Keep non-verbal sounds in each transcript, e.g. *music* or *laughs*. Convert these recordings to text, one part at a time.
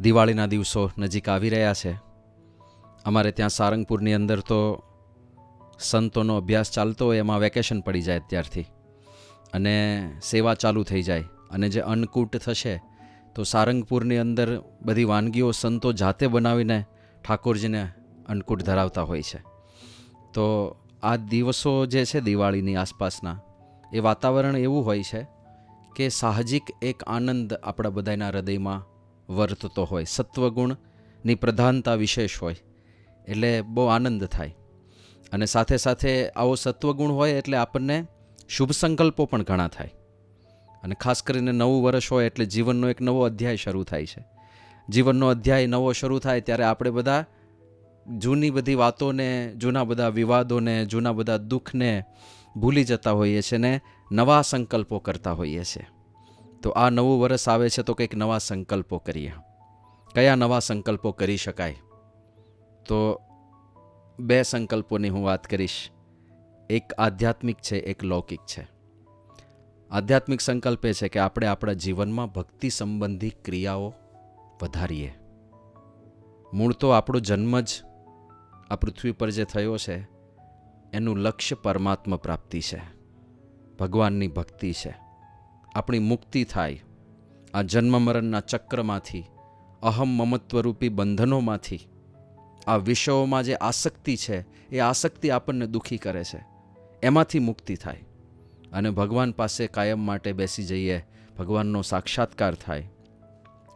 દિવાળીના દિવસો નજીક આવી રહ્યા છે. અમારે ત્યાં સારંગપુરની અંદર તો સંતોનો અભ્યાસ ચાલતો હોય એમાં વેકેશન પડી જાય અત્યારથી. અને સેવા ચાલુ થઈ જાય. અને જે અન્નકૂટ થશે તો સારંગપુરની અંદર બધી વાનગીઓ સંતો જાતે બનાવીને ઠાકોરજીને અન્નકૂટ ધરાવતા હોય છે. તો આ દિવસો જે છે દિવાળીની આસપાસના, એ વાતાવરણ એવું હોય છે કે સાહજિક એક આનંદ આપણા બધાના હૃદયમાં વર્તતો હોય સત્વગુણની પ્રધાનતા વિશેષ હોય, એટલે બહુ આનંદ થાય. અને સાથે સાથે આવો સત્વગુણ હોય એટલે આપણને શુભ સંકલ્પો પણ ઘણા થાય. અને ખાસ કરીને નવું વર્ષ હોય એટલે જીવનનો એક નવો અધ્યાય શરૂ થાય છે. જીવનનો અધ્યાય નવો શરૂ થાય ત્યારે આપણે બધા જૂની બધી વાતોને, જૂના બધા વિવાદોને, જૂના બધા દુઃખને ભૂલી જતા હોઈએ છીએ ને નવા સંકલ્પો કરતા હોઈએ છીએ તો આ નવું વર્ષ આવે છે તો કંઈક નવા સંકલ્પો કરીએ. કયા નવા સંકલ્પો કરી શકાય? તો બે સંકલ્પોની હું વાત કરીશ. એક આધ્યાત્મિક છે, એક લૌકિક છે. આધ્યાત્મિક સંકલ્પ એ છે કે આપણે આપણા જીવનમાં ભક્તિ સંબંધી ક્રિયાઓ વધારીએ. મૂળ તો આપણો જન્મ જ આ પૃથ્વી પર જે થયો છે, એનું લક્ષ્ય પરમાત્મા પ્રાપ્તિ છે. ભગવાનની ભક્તિ છે. આપણી મુક્તિ થાય. આ જન્મ મરણના ચક્રમાંથી, અહમ મમત્વરૂપી બંધનોમાંથી, આ વિષયોમાં જે આસક્તિ છે, એ આસક્તિ આપણને દુઃખી કરે છે. એમાંથી મુક્તિ થાય. અને ભગવાન પાસે કાયમ માટે બેસી જઈએ, ભગવાનનો સાક્ષાત્કાર થાય.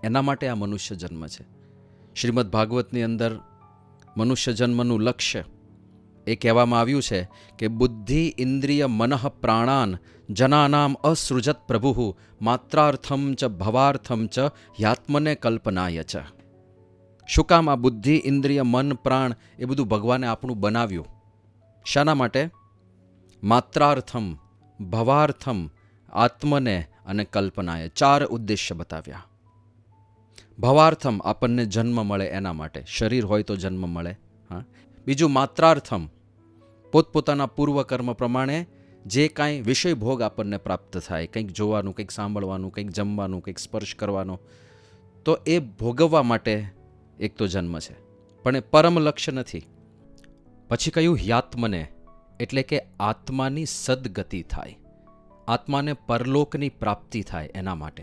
એના માટે આ મનુષ્ય જન્મ છે. શ્રીમદ ભાગવતની અંદર મનુષ્ય જન્મનું લક્ષ્ય એ કહેવામાં આવ્યું છે કે બુદ્ધિ ઇન્દ્રિય મનઃ પ્રાણાન જનાનામ અસૃજત પ્રભુ માત્રાર્થમ ચ ભવાર્થમ ચ યાત્મને કલ્પનાય ચ. શું કામ આ બુદ્ધિ ઇન્દ્રિય મન પ્રાણ એ બધું ભગવાને આપણું બનાવ્યું? શાના માટે? માત્રાર્થમ, ભવાર્થમ, આત્મને અને કલ્પનાએ ચાર ઉદ્દેશ્ય બતાવ્યા. ભવાર્થમ આપણને જન્મ મળે એના માટે. શરીર હોય તો જન્મ મળે. હા. બીજું માત્રાર્થમ પોતપોતાના પૂર્વકર્મ પ્રમાણે જે કાંઈ વિષય ભોગ આપણને પ્રાપ્ત થાય, કંઈક જોવાનું, કંઈક સાંભળવાનું, કંઈક જમવાનું, કંઈક સ્પર્શ કરવાનો, તો એ ભોગવવા માટે એક તો જન્મ છે. પણ એ પરમ લક્ષ્ય નથી. પછી કહ્યું હ્યાત્મને એટલે કે આત્માની સદગતિ થાય. આત્માને પરલોકની પ્રાપ્તિ થાય એના માટે.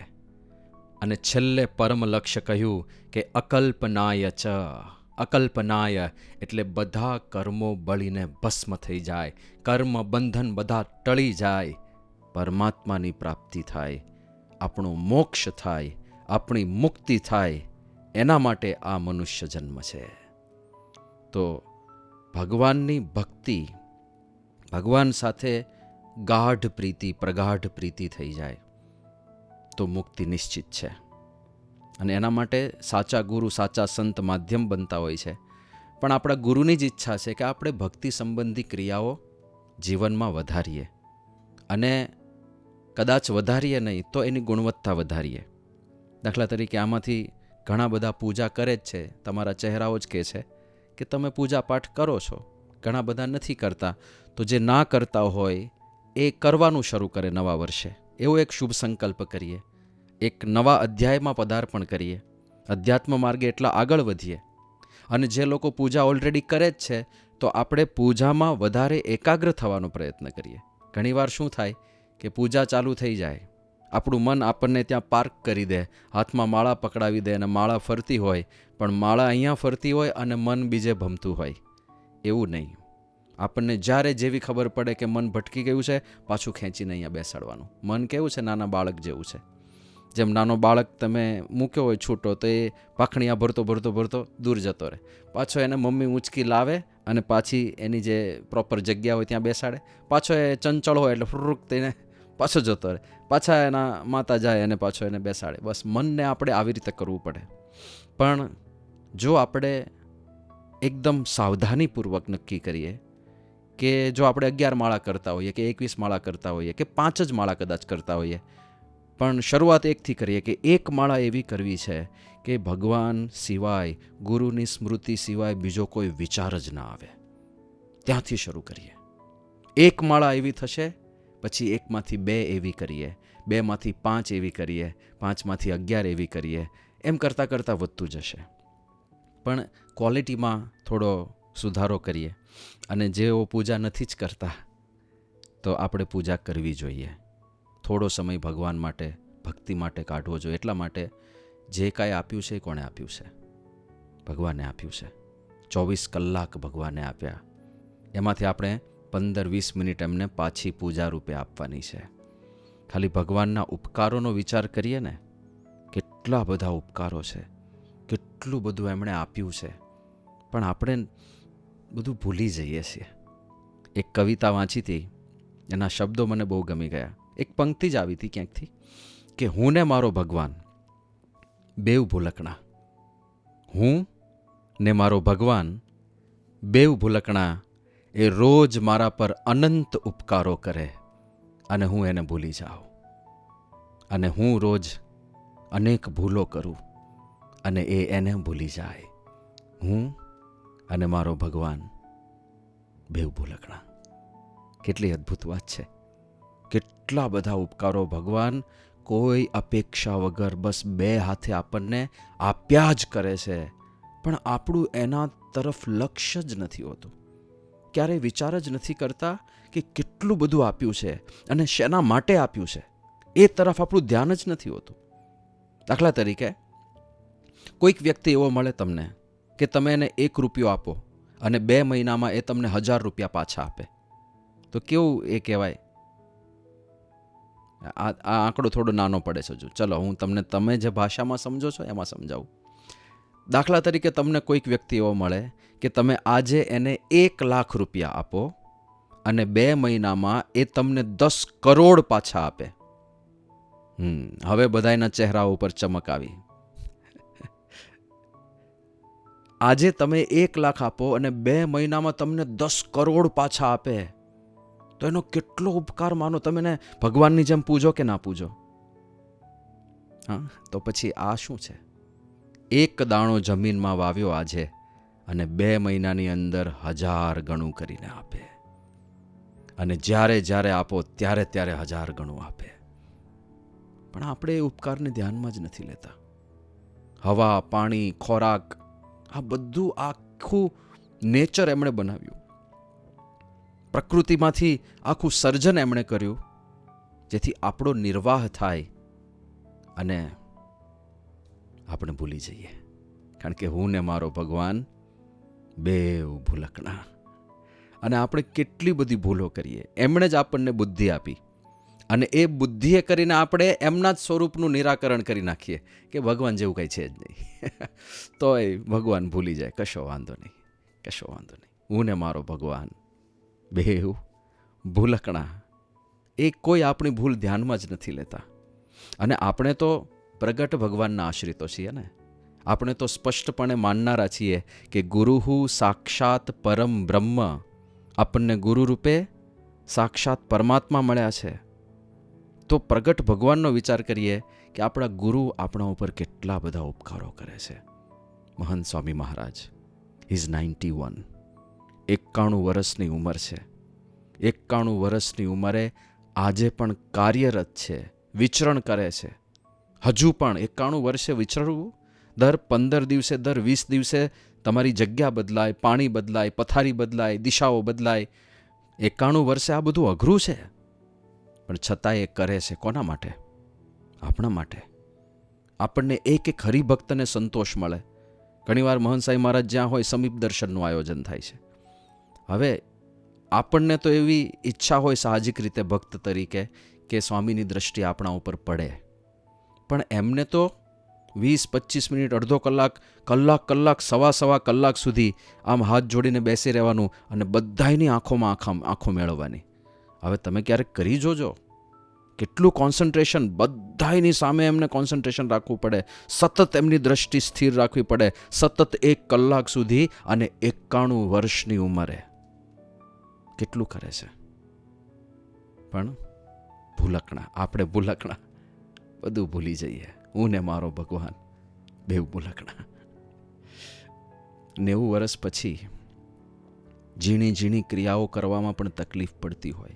અને છેલ્લે પરમ લક્ષ્ય કહ્યું કે અકલ્પનાય ચ. અકલ્પનાય એટલે બધા કર્મો બળીને ભસ્મ થઈ જાય. કર્મ બંધન બધા ટળી જાય. પરમાત્માની પ્રાપ્તિ થાય. આપણો મોક્ષ થાય. આપણી મુક્તિ થાય. એના માટે આ મનુષ્ય જન્મ છે. તો ભગવાનની ભક્તિ ભગવાન સાથે ગાઢ પ્રીતિ, પ્રગાઢ પ્રીતિ થઈ જાય. તો મુક્તિ નિશ્ચિત છે. અને એના માટે સાચા ગુરુ, સાચા સંત માધ્યમ બનતા હોય છે. પણ આપણા ગુરુની જ ઈચ્છા છે કે આપણે ભક્તિ સંબંધી ક્રિયાઓ જીવનમાં વધારીએ. અને કદાચ વધારીએ નહીં, તો એની ગુણવત્તા વધારીએ. દાખલા તરીકે આમાંથી ઘણા બધા પૂજા કરે જ છે. તમારા ચહેરાઓ જ કહે છે કે તમે પૂજા પાઠ કરો છો. ઘણા બધા નથી કરતા. તો જે ના કરતા હોય, એ કરવાનું શરૂ કરે નવા વર્ષે. એવો એક શુભ સંકલ્પ કરીએ. એક નવા અધ્યાયમાં પદાર્પણ કરીએ. અધ્યાત્મ માર્ગે એટલા આગળ વધીએ. અને જે લોકો પૂજા ઓલરેડી કરે જ છે, તો આપણે પૂજામાં વધારે એકાગ્ર થવાનો પ્રયત્ન કરીએ. ઘણીવાર શું થાય કે પૂજા ચાલુ થઈ જાય. આપણું મન આપણને ત્યાં પાર્ક કરી દે, હાથમાં માળા પકડાવી દે અને માળા ફરતી હોય, પણ માળા અહીંયા ફરતી હોય અને મન બીજે ભમતું હોય. એવું નહીં. આપણને જ્યારે જેવી ખબર પડે કે મન ભટકી ગયું છે, પાછું ખેંચીને અહીંયા બેસાડવાનું. મન કેવું છે? નાના બાળક જેવું છે. જેમ નાનો બાળક તમે મૂક્યો હોય છૂટો, તો એ પાખણીયા ભરતો ભરતો ભરતો દૂર જતો રહે. પાછો એને મમ્મી ઊંચકી લાવે અને પાછી એની જે પ્રોપર જગ્યા હોય ત્યાં બેસાડે. પાછો એ ચંચળ હોય એટલે ફ્રુક તેને પાછો જતો રહે. પાછા એના માતા જાય અને પાછો એને બેસાડે. બસ મનને આપણે આવી રીતે કરવું પડે. પણ જો આપણે એકદમ સાવધાનીપૂર્વક નક્કી કરીએ કે જો આપણે અગિયાર માળા કરતા હોઈએ, કે એકવીસ માળા કરતા હોઈએ, કે પાંચ જ માળા કદાચ કરતા હોઈએ પણ શરૂઆત એકથી કરીએ કે એક માળા એવી કરવી છે કે ભગવાન સિવાય, ગુરુની સ્મૃતિ સિવાય બીજો કોઈ વિચાર જ ના આવે. ત્યાંથી શરૂ કરીએ. એક માળા એવી થશે, પછી એકમાંથી બે એવી કરીએ, બેમાંથી પાંચ એવી કરીએ, પાંચમાંથી અગિયાર એવી કરીએ, એમ કરતાં કરતાં વધતું જશે. પણ ક્વોલિટીમાં થોડો સુધારો કરીએ. અને જેઓ પૂજા નથી જ કરતા, તો આપણે પૂજા કરવી જોઈએ. થોડો સમય ભગવાન માટે, ભક્તિ માટે કાઢવો જોઈએ. એટલા માટે જે કાંઈ આપ્યું છે એ કોણે આપ્યું છે? ભગવાને આપ્યું છે. ચોવીસ કલાક ભગવાને આપ્યા. એમાંથી આપણે પંદર વીસ મિનિટ એમને પાછી પૂજા રૂપે આપવાની છે. ખાલી ભગવાનના ઉપકારોનો વિચાર કરીએ ને, કેટલા બધા ઉપકારો છે. કેટલું બધું એમણે આપ્યું છે. પણ આપણે બધું ભૂલી જઈએ છીએ. એક કવિતા વાંચી હતી. એના શબ્દો મને બહુ ગમી ગયા. એક પંક્તિ જ આવી હતી ક્યાંકથી કે હું ને મારો ભગવાન બેવ ભૂલકણા. હું ને મારો ભગવાન બેવ ભૂલકણા એ રોજ મારા પર અનંત ઉપકારો કરે અને હું એને ભૂલી જાઉં. અને હું રોજ અનેક ભૂલો કરું અને એ એને ભૂલી જાય. હું અને મારો ભગવાન બેવ ભૂલકણા. કેટલી અદ્ભુત વાત છે. કેટલા બધા ઉપકારો ભગવાન કોઈ અપેક્ષા વગર બસ બે હાથે આપણને આપ્યા જ કરે છે. પણ આપણું એના તરફ લક્ષ્ય જ નથી હોતું. ક્યારેય વિચાર જ નથી કરતા કે કેટલું બધું આપ્યું છે અને શેના માટે આપ્યું છે. એ તરફ આપણું ધ્યાન જ નથી હોતું. દાખલા તરીકે, કોઈક વ્યક્તિ એવો મળે તમને કે તમે એને એક રૂપિયો આપો અને બે મહિનામાં એ તમને હજાર રૂપિયા પાછા આપે. તો કેવું એ કહેવાય? આ આ આંકડો થોડો નાનો પડે છે હજુ. ચલો, હું તમને, તમે જે ભાષામાં સમજો છો એમાં સમજાવું. દાખલા તરીકે તમને કોઈક વ્યક્તિ એવો મળે કે તમે આજે એને એક લાખ રૂપિયા આપો અને બે મહિનામાં એ તમને દસ કરોડ પાછા આપે. હમ, હવે બધાના ચહેરા ઉપર ચમક આવી. આજે તમે એક લાખ આપો અને બે મહિનામાં તમને દસ કરોડ પાછા આપે. તો એનો કેટલો ઉપકાર માનો? તમે એને ભગવાનની જેમ પૂજો કે ના પૂજો? હા, તો પછી આ શું છે? એક દાણો જમીનમાં વાવ્યો આજે અને બે મહિનાની અંદર હજાર ગણું કરીને આપે. અને જ્યારે જ્યારે આપો, ત્યારે ત્યારે હજાર ગણું આપે. પણ આપણે એ ઉપકારને ધ્યાનમાં જ નથી લેતા. હવા, પાણી, ખોરાક, આ બધું આખું નેચર એમણે બનાવ્યું. પ્રકૃતિમાંથી આખું સર્જન એમણે કર્યું, જેથી આપણો નિર્વાહ થાય અને આપણે ભૂલી જઈએ. કારણ કે હું ને મારો ભગવાન બે ભૂલકણા અને આપણે કેટલી બધી ભૂલો કરીએ. એમણે જ આપણને બુદ્ધિ આપી. અને એ બુદ્ધિએ કરીને આપણે એમના જ સ્વરૂપનું નિરાકરણ કરી નાખીએ કે ભગવાન જેવું કંઈ છે જ નહીં. *laughs* તોય ભગવાન ભૂલી જાય. કશો વાંધો નહીં. કશો વાંધો નહીં. હું ને મારો ભગવાન બેવ ભૂલકણા. એ કોઈ આપણી ભૂલ ધ્યાનમાં જ નથી લેતા. અને આપણે તો પ્રગટ ભગવાનના આશ્રિતો છીએ ને. આપણે તો સ્પષ્ટપણે માનનારા છીએ કે ગુરુહુ સાક્ષાત પરમ બ્રહ્મ. આપણને ગુરુ રૂપે સાક્ષાત પરમાત્મા મળ્યા છે. તો પ્રગટ ભગવાનનો વિચાર કરીએ કે આપણા ગુરુ આપણા ઉપર કેટલા બધા ઉપકારો કરે છે. Mahant Swami Maharaj is ninety one એકાણું વર્ષની ઉંમર છે. એકાણું વર્ષની ઉંમરે આજે પણ કાર્યરત છે, વિચરણ કરે છે. હજુ પણ એકાણું વર્ષે વિચરવું? દર પંદર દિવસે, દર વીસ દિવસે તમારી જગ્યા બદલાય, પાણી બદલાય, પથારી બદલાય, દિશાઓ બદલાય. એકાણું વર્ષે આ બધું અઘરું છે. પણ છતાં એ કરે છે કોના માટે? આપણા માટે. આપણને એક એક હરિભક્તને સંતોષ મળે. ઘણીવાર મહંસાઈ મહારાજ જ્યાં હોય, સમીપ દર્શનનું આયોજન થાય છે. હવે આપણને તો એવી ઈચ્છા હોય સાહજિક રીતે ભક્ત તરીકે કે સ્વામીની દ્રષ્ટિ આપણા ઉપર પડે. પણ એમને તો વીસ પચીસ મિનિટ, અડધો કલાક કલાક કલાક, સવા સવા કલાક સુધી આમ હાથ જોડીને બેસી રહેવાનું અને બધાયની આંખોમાં આંખો આંખો મેળવવાની. હવે તમે ક્યારેક કરી જોજો. કેટલું કોન્સન્ટ્રેશન બધાયની સામે એમને કોન્સન્ટ્રેશન રાખવું પડે. સતત એમની દ્રષ્ટિ સ્થિર રાખવી પડે. સતત એક કલાક સુધી અને એકાણું વર્ષની ઉંમરે. કેટલું કરે છે? પણ ભૂલકણા, આપણે ભૂલકણા. બધું ભૂલી જઈએ. હું ને મારો ભગવાન, બેવ ભૂલકણા. નેવું વર્ષ પછી ઝીણી ઝીણી ક્રિયાઓ કરવામાં પણ તકલીફ પડતી હોય.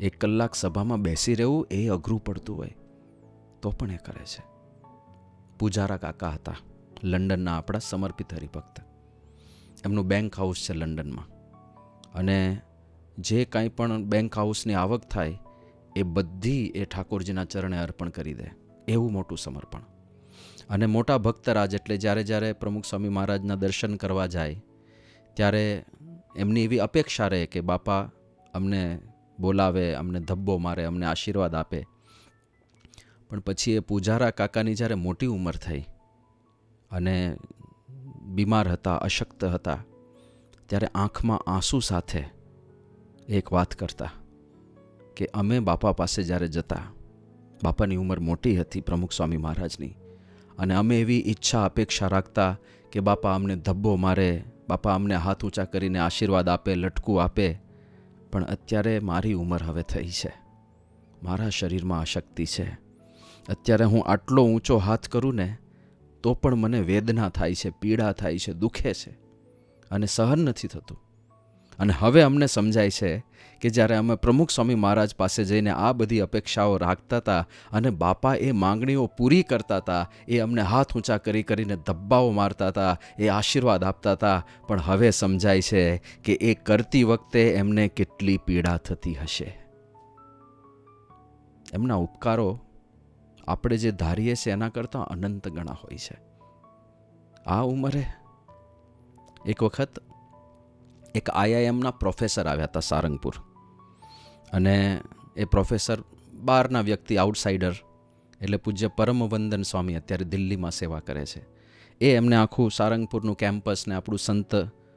એક કલાક સભામાં બેસી રહેવું એ અઘરું પડતું હોય. તો પણ એ કરે છે. પૂજારા કાકા હતા, લંડનના આપણા સમર્પિત હરિભક્ત. એમનું બેંક હાઉસ છે લંડનમાં. અને જે કાંઈ પણ બેંક હાઉસની આવક થાય, એ બધી એ ઠાકોરજીના ચરણે અર્પણ કરી દે. એવું મોટું સમર્પણ. અને મોટા ભક્તરાજ એટલે જ્યારે જ્યારે પ્રમુખ સ્વામી મહારાજના દર્શન કરવા જાય, ત્યારે એમની એવી અપેક્ષા રહે કે બાપા અમને બોલાવે, અમને ધબ્બો મારે, અમને આશીર્વાદ આપે. પણ પછી એ પૂજારા કાકાની જ્યારે મોટી ઉંમર થઈ અને બીમાર હતા, અશક્ત હતા ત્યારે આંખમાં આંસુ સાથે એક વાત કરતા કે અમે બાપા પાસે જ્યારે જતા, બાપાની ઉંમર મોટી હતી પ્રમુખ સ્વામી મહારાજની, અને અમે એવી ઈચ્છા, અપેક્ષા રાખતા કે બાપા અમને ધબ્બો મારે, બાપા અમને હાથ ઊંચા કરીને આશીર્વાદ આપે, લટકું આપે, પણ અત્યારે મારી ઉંમર હવે થઈ છે. મારા શરીરમાં અશક્તિ છે. અત્યારે હું આટલો ઊંચો હાથ કરું ને, તો પણ મને વેદના થાય છે, પીડા થાય છે, દુખે છે. અને સહન નથી થતું. અને હવે અમને સમજાય છે કે જ્યારે અમે પ્રમુખ સ્વામી મહારાજ પાસે જઈને આ બધી અપેક્ષાઓ રાખતા હતા અને બાપા એ માંગણીઓ પૂરી કરતા હતા, એ અમને હાથ ઊંચા કરી કરીને ધબ્બાઓ મારતા હતા, એ આશીર્વાદ આપતા હતા, પણ હવે સમજાય છે કે એ કરતી વખતે એમને કેટલી પીડા થતી હશે. એમના ઉપકારો આપણે જે ધારીએ છીએ એના કરતાં અનંત ગણા હોય છે. આ ઉંમરે એક વખત એક આઈઆઈએમના પ્રોફેસર આવ્યા હતા સારંગપુર. અને એ પ્રોફેસર બહારના વ્યક્તિ, આઉટસાઇડર, એટલે પૂજ્ય પરમવંદન સ્વામી અત્યારે દિલ્હીમાં સેવા કરે છે. એ એમને આખું સારંગપુરનું કેમ્પસ ને આપણું સંત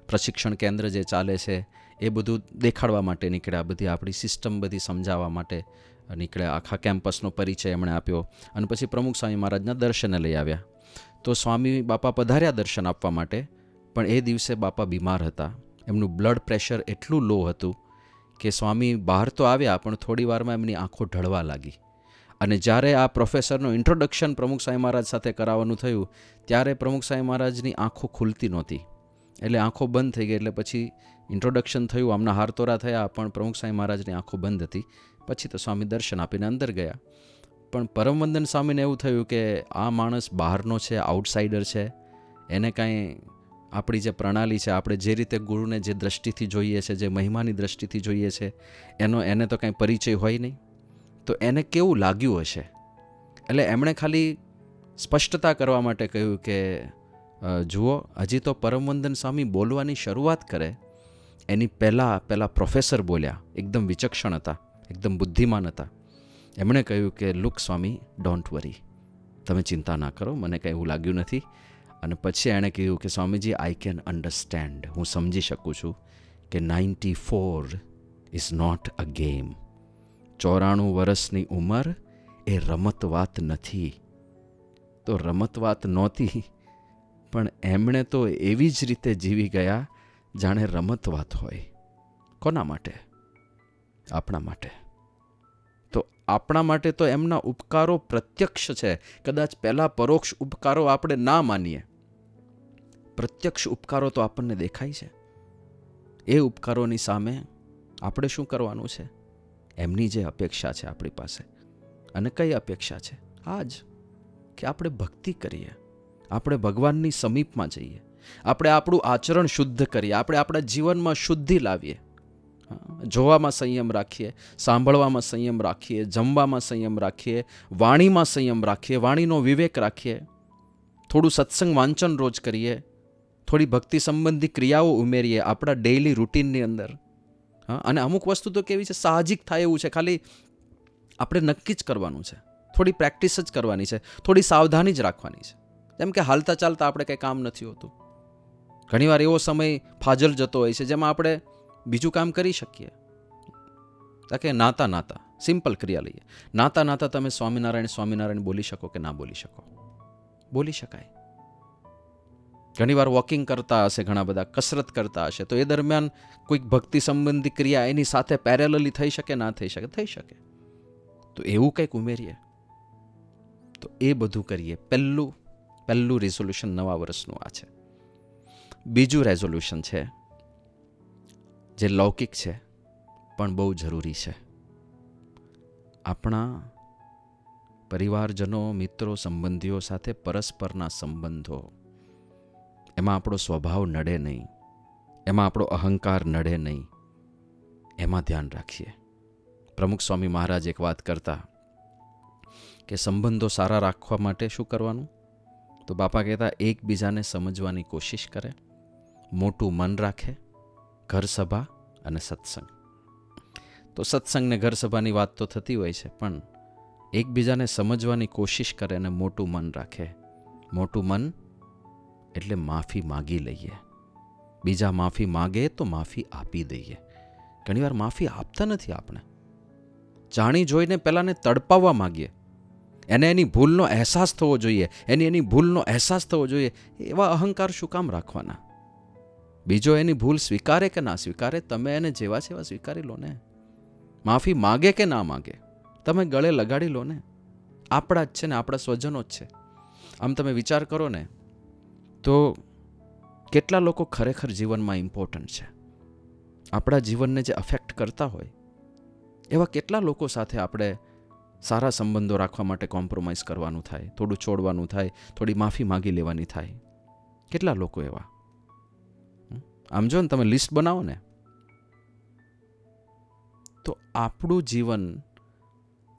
પ્રશિક્ષણ કેન્દ્ર જે ચાલે છે, એ બધું દેખાડવા માટે નીકળ્યા. બધી આપણી સિસ્ટમ બધી સમજાવવા માટે નીકળ્યા. આખા કેમ્પસનો પરિચય એમણે આપ્યો. અને પછી પ્રમુખ સ્વામી મહારાજના દર્શને લઈ આવ્યા. તો સ્વામી બાપા પધાર્યા દર્શન આપવા માટે. પણ એ દિવસે બાપા બીમાર હતા. એમનું બ્લડ પ્રેશર એટલું લો હતું કે સ્વામી બહાર તો આવ્યા, પણ થોડી વારમાં એમની આંખો ઢળવા લાગી. અને જ્યારે આ પ્રોફેસરનું ઇન્ટ્રોડક્શન પ્રમુખ સાંઈ મહારાજ સાથે કરાવવાનું થયું, ત્યારે પ્રમુખ સાંઈ મહારાજની આંખો ખુલતી નહોતી. એટલે આંખો બંધ થઈ ગઈ, એટલે પછી ઇન્ટ્રોડક્શન થયું, આમના હારતોરા થયા, પણ પ્રમુખ સાંઈ મહારાજની આંખો બંધ હતી. પછી તો સ્વામી દર્શન આપીને અંદર ગયા. પણ પરમવંદન સ્વામીને એવું થયું કે આ માણસ બહારનો છે આઉટસાઇડર છે, એને કાંઈ આપણી જે પ્રણાલી છે, આપણે જે રીતે ગુરુને જે દ્રષ્ટિથી જોઈએ છે, જે મહિમાની દ્રષ્ટિથી જોઈએ છે, એનો, એને તો કાંઈ પરિચય હોય નહીં. તો એને કેવું લાગ્યું હશે? એટલે એમણે ખાલી સ્પષ્ટતા કરવા માટે કહ્યું કે જુઓ, હજી તો પરમવંદન સ્વામી બોલવાની શરૂઆત કરે. એની પહેલાં પહેલાં પ્રોફેસર બોલ્યા. એકદમ વિચક્ષણ હતા. એકદમ બુદ્ધિમાન હતા. એમણે કહ્યું કે, લુક સ્વામી, ડોન્ટ વરી. તમે ચિંતા ના કરો. મને કંઈ એવું લાગ્યું નથી. અને પછી એણે કહ્યું કે, સ્વામીજી આઈ કેન અન્ડરસ્ટેન્ડ હું સમજી શકું છું કે ninety four is not a game ચોરાણું વર્ષની ઉંમર એ રમત વાત નથી. તો રમત વાત નહોતી, પણ એમણે તો એવી જ રીતે જીવી ગયા જાણે રમત વાત હોય. કોના માટે? આપણા માટે. આપણા માટે તો એમના ઉપકારો પ્રત્યક્ષ છે. કદાચ પહેલાં પરોક્ષ ઉપકારો આપણે ના માનીએ. પ્રત્યક્ષ ઉપકારો તો આપણને દેખાય છે. એ ઉપકારોની સામે આપણે શું કરવાનું છે? એમની જે અપેક્ષા છે આપણી પાસે. અને કઈ અપેક્ષા છે? આ જ કે આપણે ભક્તિ કરીએ. આપણે ભગવાનની સમીપમાં જઈએ. આપણે આપણું આચરણ શુદ્ધ કરીએ. આપણે આપણા જીવનમાં શુદ્ધિ લાવીએ. જોવામાં સંયમ રાખીએ, સાંભળવામાં સંયમ રાખીએ, જમવામાં સંયમ રાખીએ, વાણીમાં સંયમ રાખીએ, વાણીનો વિવેક રાખીએ. થોડું સત્સંગ વાંચન રોજ કરીએ. થોડી ભક્તિ સંબંધી ક્રિયાઓ ઉમેરીએ આપણા ડેઇલી રૂટીનની અંદર. હા, અને અમુક વસ્તુ તો કેવી છે, સાહજિક થાય એવું છે, ખાલી આપણે નક્કી જ કરવાનું છે. થોડી પ્રેક્ટિસ જ કરવાની છે, થોડી સાવધાની જ રાખવાની છે. જેમ કે હાલતા ચાલતા આપણે કંઈ કામ નથી હોતું. ઘણીવાર એવો સમય ફાજલ જતો હોય છે, જેમાં આપણે બીજું કામ કરી શકીએ. કે નાતા નાતા, સિમ્પલ ક્રિયા લઈએ. નાતા નાતા તમે સ્વામિનારાયણ સ્વામિનારાયણ બોલી શકો કે ના બોલી શકો? બોલી શકાય. ઘણીવાર વોકિંગ કરતા હશે, ઘણા બધા કસરત કરતા હશે, તો એ દરમિયાન કોઈક ભક્તિ સંબંધી ક્રિયા એની સાથે પેરેલલી થઈ શકે, ના થઈ શકે? થઈ શકે. તો એવું કંઈક ઉમેરીએ. તો એ બધું કરીએ. પહેલું પહેલું રિઝોલ્યુશન નવા વર્ષનું આ છે. બીજું રેઝોલ્યુશન છે જે લૌકિક છે, પણ બહુ જરૂરી છે. આપણા પરિવારજનો, મિત્રો, સંબંધીઓ સાથે પરસ્પરના સંબંધો, એમાં આપણો સ્વભાવ નડે નહીં. એમાં આપણો અહંકાર નડે નહીં. એમાં ધ્યાન રાખીએ. પ્રમુખ સ્વામી મહારાજ એક વાત કરતા કે સંબંધો સારા રાખવા માટે શું કરવાનું? તો બાપા કહેતા, એકબીજાને સમજવાની કોશિશ કરે, મોટું મન રાખે ઘર સભા અને સત્સંગ. તો સત્સંગ ને ઘર વાત તો થતી હોય છે, પણ એકબીજાને સમજવાની કોશિશ કરે અને મોટું મન રાખે. મોટું મન એટલે માફી માગી લઈએ. બીજા માફી માગે તો માફી આપી દઈએ. ઘણીવાર માફી આપતા નથી આપણે. જાણી જોઈને પહેલાંને તડપાવવા માગીએ. એને એની ભૂલનો અહેસાસ થવો જોઈએ. એની એની ભૂલનો અહેસાસ થવો જોઈએ. એવા અહંકાર શું કામ રાખવાના? બીજો એની ભૂલ સ્વીકારે કે ના સ્વીકારે, તમે એને જેવા છે સ્વીકારી લો ને. માફી માગે કે ના માગે, તમે ગળે લગાડી લો ને. આપણા જ છે ને, આપણા સ્વજનો જ છે. આમ તમે વિચાર કરો ને, તો કેટલા લોકો ખરેખર જીવનમાં ઇમ્પોર્ટન્ટ છે? આપણા જીવનને જે અફેક્ટ કરતા હોય, એવા કેટલા લોકો સાથે આપણે સારા સંબંધો રાખવા માટે કોમ્પ્રોમાઇઝ કરવાનું થાય, થોડું છોડવાનું થાય, થોડી માફી માગી લેવાની થાય. કેટલા લોકો એવા? આમ જો ને તમે લિસ્ટ બનાવો ને, તો આપણું જીવન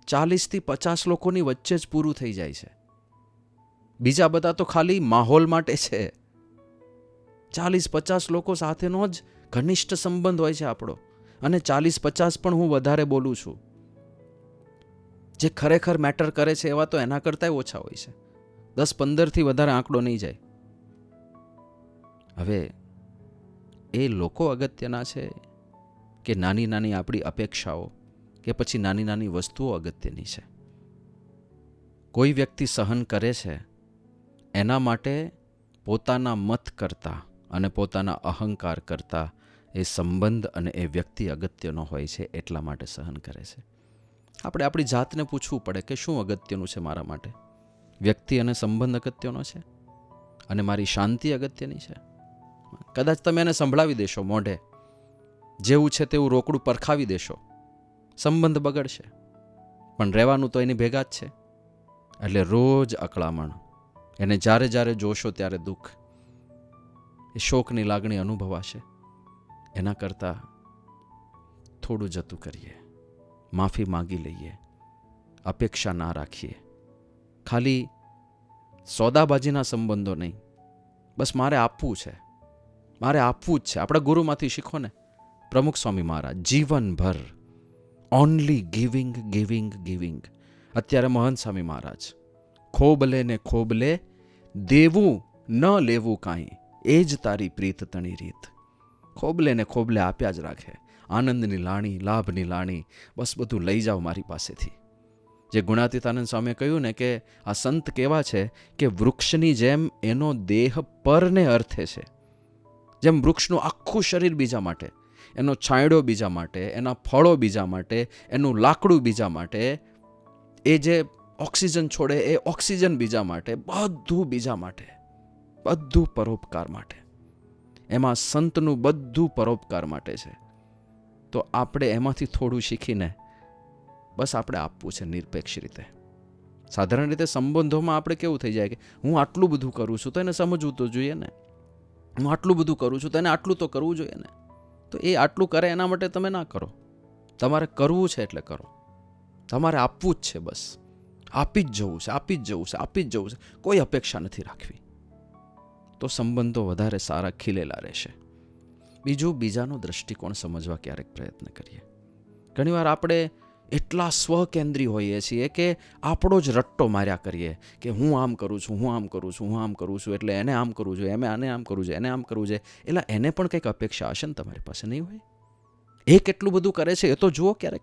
ચાલીસથી પચાસ લોકોની વચ્ચે જ પૂરું થઈ જાય છે. બીજા બધા તો ખાલી માહોલ માટે છે. ચાલીસ પચાસ લોકો સાથેનો જ ઘનિષ્ઠ સંબંધ હોય છે આપણો. અને ચાલીસ પચાસ પણ હું વધારે બોલું છું. જે ખરેખર મેટર કરે છે એવા તો એના કરતાંય ઓછા હોય છે. દસ પંદરથી વધારે આંકડો નહીં જાય. હવે એ લોકો અગત્યના છે કે નાની નાની આપણી અપેક્ષાઓ કે પછી નાની નાની વસ્તુઓ અગત્યની છે. કોઈ વ્યક્તિ સહન કરે છે એના માટે પોતાના મત કરતાં અને પોતાના અહંકાર કરતાં એ સંબંધ અને એ વ્યક્તિ અગત્યનો હોય છે એટલા માટે સહન કરે છે. આપણે આપણી જાતને પૂછવું પડે કે શું અગત્યનું છે મારા માટે? વ્યક્તિ અને સંબંધ અગત્યનો છે? અને મારી શાંતિ અગત્યની છે? કદાચ તમે એને સંભળાવી દેશો મોઢે. જેવું છે તેવું રોકડું પરખાવી દેશો. સંબંધ બગડશે. પણ રહેવાનું તો એની ભેગા જ છે. એટલે રોજ અકળામણ. એને જ્યારે જ્યારે જોશો ત્યારે દુઃખ. એ શોકની લાગણી અનુભવાશે. એના કરતાં થોડું જતું કરીએ. માફી માગી લઈએ. અપેક્ષા ના રાખીએ. ખાલી સોદાબાજીના સંબંધો નહીં. બસ મારે આપવું છે. મારે આપવું જ છે. આપણા ગુરુમાંથી શીખો ને. પ્રમુખ સ્વામી મહારાજ, જીવનભર ઓનલી ગિવિંગ ગિવિંગ ગિવિંગ અત્યારે મહંત સ્વામી મહારાજ, ખોબલે ને ખોબલે દેવું, ન લેવું કાંઈ, એ જ તારી પ્રીત તણી રીત. ખોબલે ને ખોબલે આપ્યા જ રાખે. આનંદની લાણી, લાભની લાણી, બસ બધું લઈ જાઓ મારી પાસેથી. જે ગુણાતીતાનંદ સ્વામીએ કહ્યું ને કે આ સંત કેવા છે કે વૃક્ષની જેમ એનો દેહ પરને અર્થે છે. જેમ વૃક્ષનું આખું શરીર બીજા માટે, એનો છાંયડો બીજા માટે, એના ફળો બીજા માટે, એનું લાકડું બીજા માટે, એ જે ઓક્સિજન છોડે એ ઓક્સિજન બીજા માટે, બધું બીજા માટે, બધું પરોપકાર માટે. એમાં સંતનું બધું પરોપકાર માટે છે. તો આપણે એમાંથી થોડું શીખીને બસ આપણે આપવું છે નિરપેક્ષ રીતે. સાધારણ રીતે સંબંધોમાં આપણે કેવું થઈ જાય કે હું આટલું બધું કરું છું તો એને સમજવું તો જોઈએ ને? હું આટલું બધું કરું છું તો એને આટલું તો કરવું જોઈએ ને. તો એ આટલું કરે એના માટે તમે ના કરો. તમારે કરવું છે એટલે કરો. તમારે આપવું જ છે બસ. આપી જ જવું છે, આપી જ જવું છે, આપી જ જવું છે. કોઈ અપેક્ષા નથી રાખવી. તો સંબંધો વધારે સારા ખીલેલા રહેશે. બીજું બીજાનો દૃષ્ટિકોણ સમજવા ક્યારેક પ્રયત્ન કરીએ. ઘણીવાર આપણે એટલા સ્વકેન્દ્રી હોઈએ છીએ કે આપણો જ રટ્ટો માર્યા કરીએ કે હું આમ કરું છું, હું આમ કરું છું, હું આમ કરું છું, એટલે એને આમ કરવું જોઈએ, એમે આને આમ કરવું જોઈએ, એને આમ કરવું જોઈએ, એટલે એને પણ કંઈક અપેક્ષા હશે ને તમારી પાસે નહીં હોય? એ કેટલું બધું કરે છે એ તો જુઓ ક્યારેક.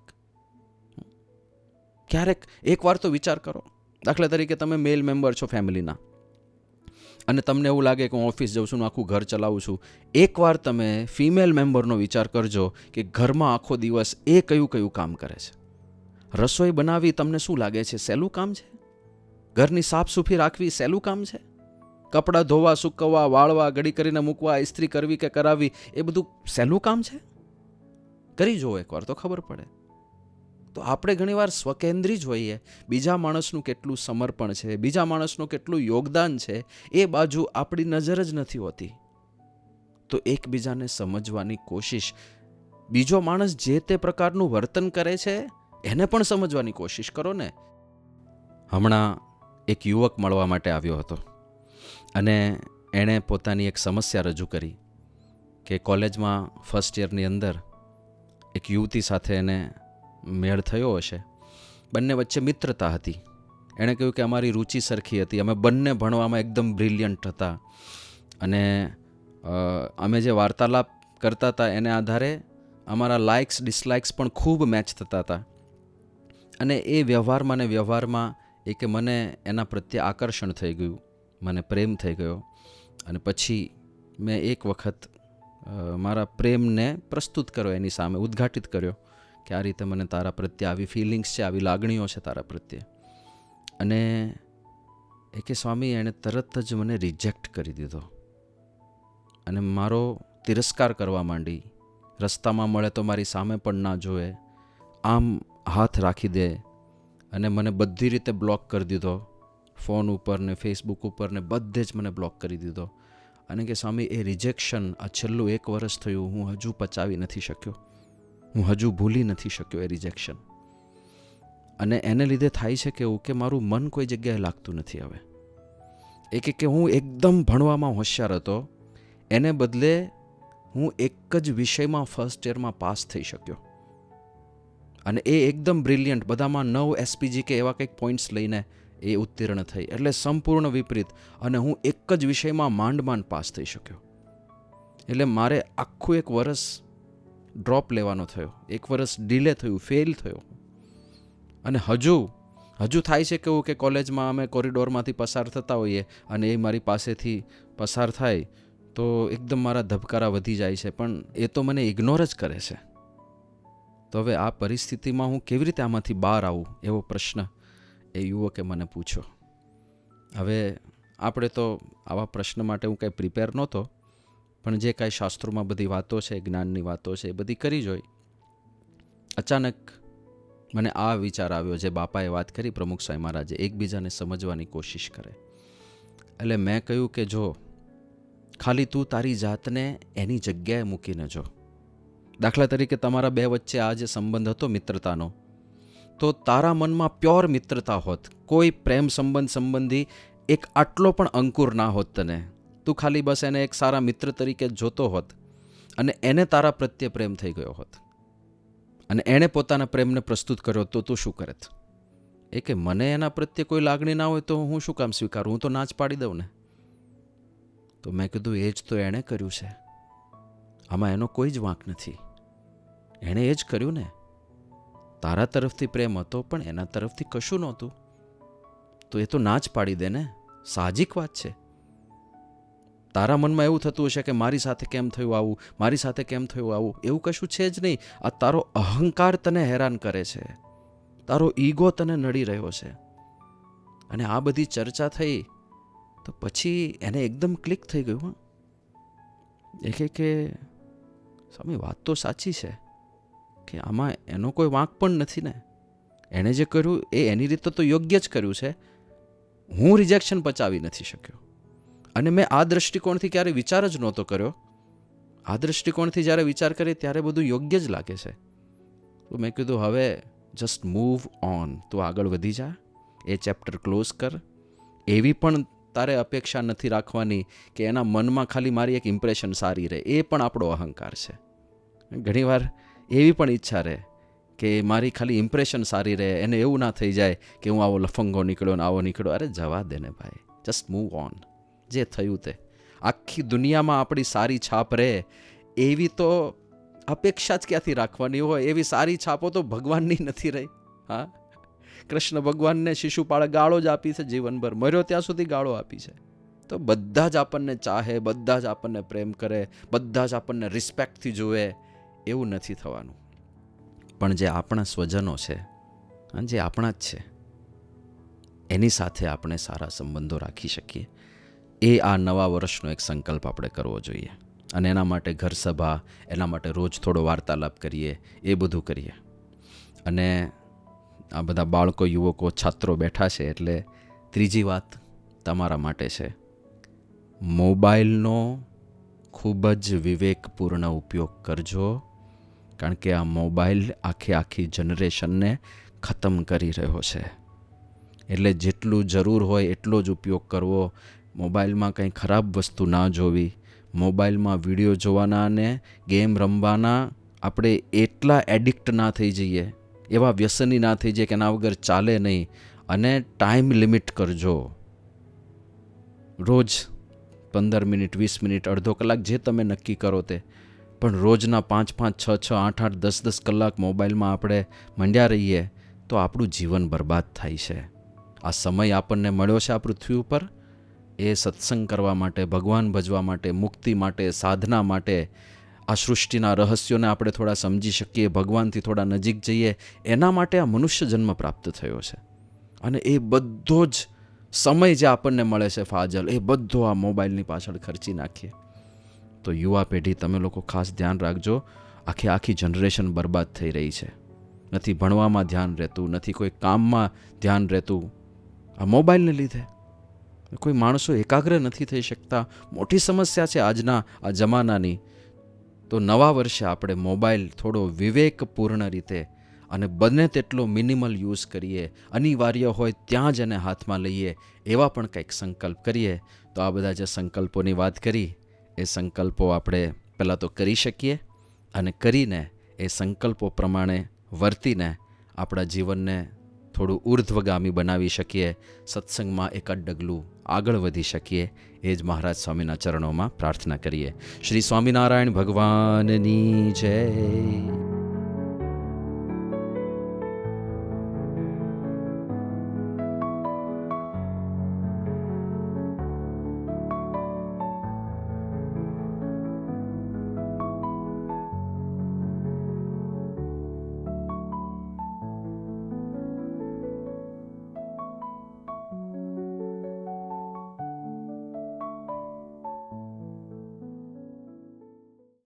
ક્યારેક એકવાર તો વિચાર કરો. દાખલા તરીકે તમે મેલ મેમ્બર છો ફેમિલીના અને તમને એવું લાગે કે હું ઓફિસ જાઉં છું આખું ઘર ચલાવું છું. એકવાર તમે ફિમેલ મેમ્બરનો વિચાર કરજો કે ઘરમાં આખો દિવસ એ કયું કયું કામ કરે છે. રસોઈ બનાવવી તમને શું લાગે છે? સહેલું કામ છે? ઘરની સાફ સુફી રાખવી સહેલું કામ છે? કપડાં ધોવા, સૂકવવા, વાળવા ગળી કરીને મૂકવા, ઇસ્ત્રી કરવી કે કરાવવી એ બધું સહેલું કામ છે? કરી જુઓ એકવાર તો ખબર પડે. તો આપણે ઘણીવાર સ્વકેન્દ્રી જ હોઈએ. બીજા માણસનું કેટલું સમર્પણ છે, બીજા માણસનું કેટલું યોગદાન છે, એ બાજુ આપણી નજર જ નથી હોતી. તો એકબીજાને સમજવાની કોશિશ. બીજો માણસ જે તે પ્રકારનું વર્તન કરે છે એને પણ સમજવાની કોશિશ કરો ને. હમણાં એક યુવક મળવા માટે આવ્યો હતો અને એણે પોતાની એક સમસ્યા રજૂ કરી કે કોલેજમાં ફર્સ્ટ યરની અંદર એક યુવતી સાથે એને મેળ થયો હશે. બંને વચ્ચે મિત્રતા હતી. એણે કહ્યું કે અમારી રુચિ સરખી હતી. અમે બંને ભણવામાં એકદમ બ્રિલિયન્ટ હતા. અને અમે જે વાર્તાલાપ કરતા હતા એને આધારે અમારા લાઇક્સ ડિસલાઇક્સ પણ ખૂબ મેચ થતા હતા. અને એ વ્યવહારમાં ને વ્યવહારમાં એ કે મને એના પ્રત્યે આકર્ષણ થઈ ગયું, મને પ્રેમ થઈ ગયો. અને પછી મેં એક વખત મારા પ્રેમને પ્રસ્તુત કર્યો, એની સામે ઉદ્ઘાટિત કર્યો કે આ રીતે મને તારા પ્રત્યે આવી ફિલિંગ્સ છે, આવી લાગણીઓ છે તારા પ્રત્યે. અને એ કે સ્વામી એણે તરત જ મને રિજેક્ટ કરી દીધો. અને મારો તિરસ્કાર કરવા માંડી. રસ્તામાં મળે તો મારી સામે પણ ના જોવે. આમ હાથ રાખી દે અને મને બધી રીતે બ્લોક કરી દીધો. ફોન ઉપર ને ફેસબુક ઉપર ને બધે જ મને બ્લોક કરી દીધો. અને કે સ્વામી, એ રિજેક્શન આ છેલ્લું એક વર્ષ થયું, હું હજુ પચાવી નથી શક્યો. હું હજુ ભૂલી નથી શક્યો એ રિજેક્શન અને એને લીધે થાય છે કેવું કે મારું મન કોઈ જગ્યાએ લાગતું નથી હવે. એ કે કે હું એકદમ ભણવામાં હોશિયાર હતો. એને બદલે હું એક જ વિષયમાં ફર્સ્ટ યરમાં પાસ થઈ શક્યો. અને એ એકદમ બ્રિલિયન્ટ બધામાં નવ એસપીજી કે એવા કંઈક પોઈન્ટ્સ લઈને એ ઉત્તીર્ણ થઈ. એટલે સંપૂર્ણ વિપરીત. અને હું એક જ વિષયમાં માંડ માંડ પાસ થઈ શક્યો. એટલે મારે આખું એક વરસ ડ્રોપ લેવાનો થયો. એક વરસ ડીલે થયું ફેલ થયો. અને હજુ હજુ થાય છે કેવું કે કોલેજમાં અમે કોરિડોરમાંથી પસાર થતા હોઈએ અને એ મારી પાસેથી પસાર થાય, તો એકદમ મારા ધબકારા વધી જાય છે. પણ એ તો મને ઇગ્નોર જ કરે છે. તો હવે આ પરિસ્થિતિમાં હું કેવી રીતે આમાંથી બહાર આવું? એવો પ્રશ્ન એ યુવકે મને પૂછ્યો. હવે આપણે તો આવા પ્રશ્ન માટે હું કાંઈ પ્રિપેર નહોતો, પણ જે કાંઈ શાસ્ત્રોમાં બધી વાતો છે, જ્ઞાનની વાતો છે, એ બધી કરી જોઈ. અચાનક મને આ વિચાર આવ્યો, જે બાપાએ વાત કરી પ્રમુખ સ્વામી મહારાજે, એકબીજાને સમજવાની કોશિશ કરે. એટલે મેં કહ્યું કે જો ખાલી તું તારી જાતને એની જગ્યાએ મૂકીને જો દાખલા તરીકે તમારા બે વચ્ચે આ જે સંબંધ હતો મિત્રતાનો, તો તારા મનમાં પ્યોર મિત્રતા હોત, કોઈ પ્રેમ સંબંધ સંબંધી એક આટલો પણ અંકુર ના હોત તને. તું ખાલી બસ એને એક સારા મિત્ર તરીકે જોતો હોત અને એને તારા પ્રત્યે પ્રેમ થઈ ગયો હોત. અને એણે પોતાના પ્રેમને પ્રસ્તુત કર્યો તો તું શું કરત? એ કે મને એના પ્રત્યે કોઈ લાગણી ના હોય તો હું શું કામ સ્વીકારું? હું તો નાચ પાડી દઉં ને. તો મેં કીધું, એ જ તો એણે કર્યું છે. આમાં એનો કોઈ જ વાંક નથી. એણે એ જ કર્યું ને. તારા તરફથી પ્રેમ હતો, પણ એના તરફથી કશું નહોતું. તો એ તો ના જ પાડી દે ને. સાહજિક વાત છે. તારા મનમાં એવું થતું હશે કે મારી સાથે કેમ થયું આવું, મારી સાથે કેમ થયું આવું? એવું કશું છે જ નહીં. આ તારો અહંકાર તને હેરાન કરે છે. તારો ઈગો તને નડી રહ્યો છે. અને આ બધી ચર્ચા થઈ, તો પછી એને એકદમ ક્લિક થઈ ગયું, હં. એ કે સ્વામી, વાત તો સાચી છે કે આમાં એનો કોઈ વાંક પણ નથી ને. એણે જે કર્યું એ એની રીતે તો યોગ્ય જ કર્યું છે. હું રિજેક્શન પચાવી નથી શક્યો. અને મેં આ દૃષ્ટિકોણથી ક્યારે વિચાર જ નહોતો કર્યો. આ દૃષ્ટિકોણથી જ્યારે વિચાર કરીએ ત્યારે બધું યોગ્ય જ લાગે છે. તો મેં કીધું, હવે જસ્ટ મૂવ ઓન તું આગળ વધી જા. એ ચેપ્ટર ક્લોઝ કર. એવી પણ તારે અપેક્ષા નથી રાખવાની કે એના મનમાં ખાલી મારી એક ઇમ્પ્રેશન સારી રહે. એ પણ આપણો અહંકાર છે. ઘણીવાર એવી પણ ઈચ્છા રહે કે મારી ખાલી ઇમ્પ્રેશન સારી રહે, એને એવું ના થઈ જાય કે હું આવો લફંગો નીકળ્યો ને આવો નીકળ્યો. અરે જવા દે ને ભાઈ. જસ્ટ મૂવ ઓન જે થયું તે. આખી દુનિયામાં આપણી સારી છાપ રહે. એવી તો અપેક્ષા જ ક્યાંથી રાખવાની હોય? એવી સારી છાપો તો ભગવાનની નથી રહી. હા? કૃષ્ણ ભગવાનને શિશુપાળે ગાળો જ આપી છે, જીવનભર મર્યો ત્યાં સુધી ગાળો આપી છે. તો બધા જ આપણને ચાહે, બધા જ આપણને પ્રેમ કરે, બધા જ આપણને રિસ્પેક્ટથી જુએ, એવું નથી થવાનું. પણ જે આપણા સ્વજનો છે અને જે આપણા જ છે, એની સાથે આપણે સારા સંબંધો રાખી શકીએ. એ આ નવા વર્ષનો એક સંકલ્પ આપણે કરવો જોઈએ. અને એના માટે ઘર સભા, એના માટે રોજ થોડો વાર્તાલાપ કરીએ, એ બધું કરીએ. અને આ બધા બાળકો, યુવકો, છાત્રો બેઠા છે એટલે ત્રીજી વાત તમારા માટે છે. મોબાઈલનો ખૂબ જ વિવેકપૂર્ણ ઉપયોગ કરજો, કારણ કે આ મોબાઈલ આખી આખી જનરેશનને ખતમ કરી રહ્યો છે. એટલે જેટલું જરૂર હોય એટલો જ ઉપયોગ કરવો. મોબાઈલમાં કંઈ ખરાબ વસ્તુ ના જોવી. મોબાઈલમાં વીડિયો જોવાના અને ગેમ રમવાના આપણે એટલા એડિક્ટ ના થઈ જઈએ. એવા વ્યસની ના થઈ જાય કે એના વગર ચાલે નહીં અને ટાઈમ લિમિટ કરજો. રોજ પંદર મિનિટ, વીસ મિનિટ, અડધો કલાક જે તમે નક્કી કરો તે. પણ રોજના પાંચ પાંચ, છ છ, આઠ આઠ, દસ દસ કલાક મોબાઈલમાં આપણે મંડ્યા રહીએ તો આપણું જીવન બરબાદ થાય છે. આ સમય આપણને મળ્યો છે આ પૃથ્વી ઉપર? એ સત્સંગ કરવા માટે, ભગવાન ભજવા માટે, મુક્તિ માટે, સાધના માટે આ સૃષ્ટિના રહસ્યોને આપણે થોડા સમજી શકીએ, ભગવાનથી થોડા નજીક જઈએ, એના માટે આ મનુષ્ય જન્મ પ્રાપ્ત થયો છે. અને એ બધો જ સમય જે આપણને મળે છે ફાજલ, એ બધો આ મોબાઈલની પાછળ ખર્ચી નાખીએ. તો યુવા પેઢી, તમે લોકો ખાસ ધ્યાન રાખજો, આખી આખી જનરેશન બરબાદ થઈ રહી છે. નથી ભણવામાં ધ્યાન રહેતું, નથી કોઈ કામમાં ધ્યાન રહેતું. આ મોબાઈલને લીધે કોઈ માણસો એકાગ્ર નથી થઈ શકતા. મોટી સમસ્યા છે આજના, આ જમાનાની. તો નવા વર્ષે આપણે મોબાઈલ થોડો વિવેકપૂર્ણ રીતે અને બને તેટલો મિનિમલ યુઝ કરીએ, અનિવાર્ય હોય ત્યાં જ એને હાથમાં લઈએ, એવા પણ કંઈક સંકલ્પ કરીએ. તો આ બધા જે સંકલ્પોની વાત કરી, એ સંકલ્પો આપણે પહેલાં તો કરી શકીએ અને કરીને એ સંકલ્પો પ્રમાણે વર્તીને આપણા જીવનને થોડું ઉર્ધ્વગામી બનાવી શકીએ, સત્સંગમાં એકાદ ડગલું આગળ વધી શકીએ, એ જ મહારાજ સ્વામીના ચરણોમાં પ્રાર્થના કરીએ. શ્રી સ્વામિનારાયણ ભગવાનની જય.